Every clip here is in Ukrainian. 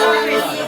Nice.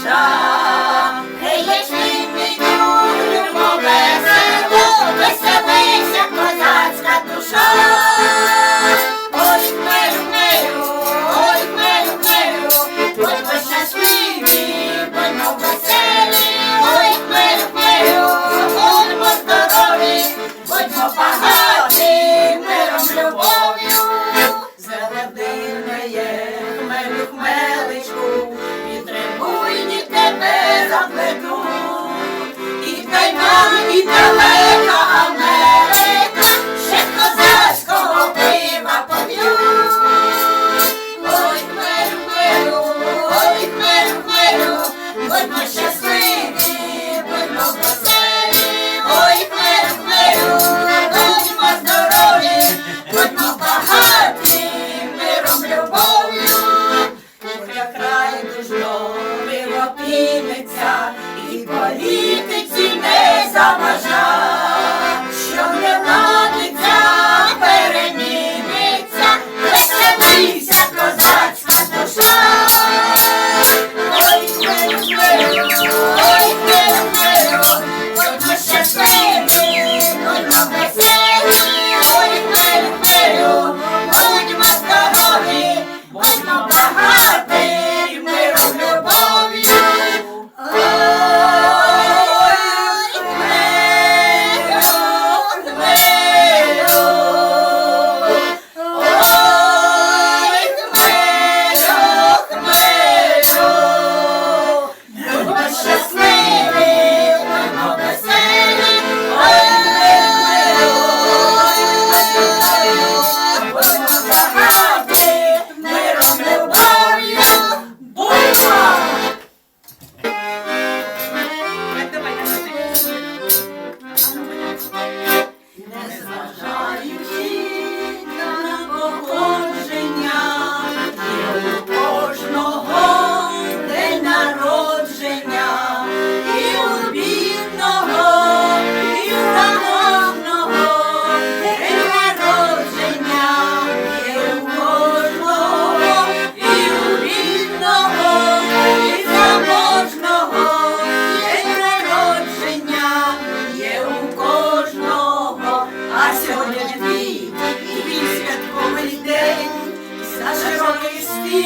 душа, гей ячний мій друг, любо весело, веселися козацька душа. Ой, хмелю, хмелю.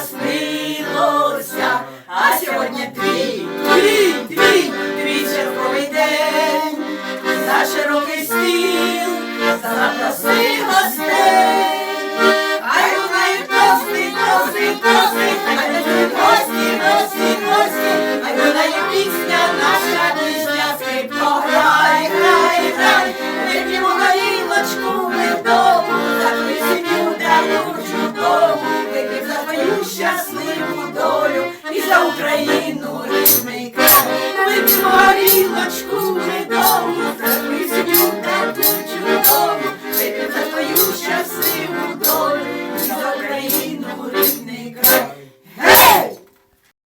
наснилося, а сьогодні твій, твій, твій, твій черговий день, за широкий стіл, за запроси гостей, хай лунає тости, тости, тости, хай не гості, гості, гості, хай лунає пісня, наша пісня, скрипко грай, грай, грай.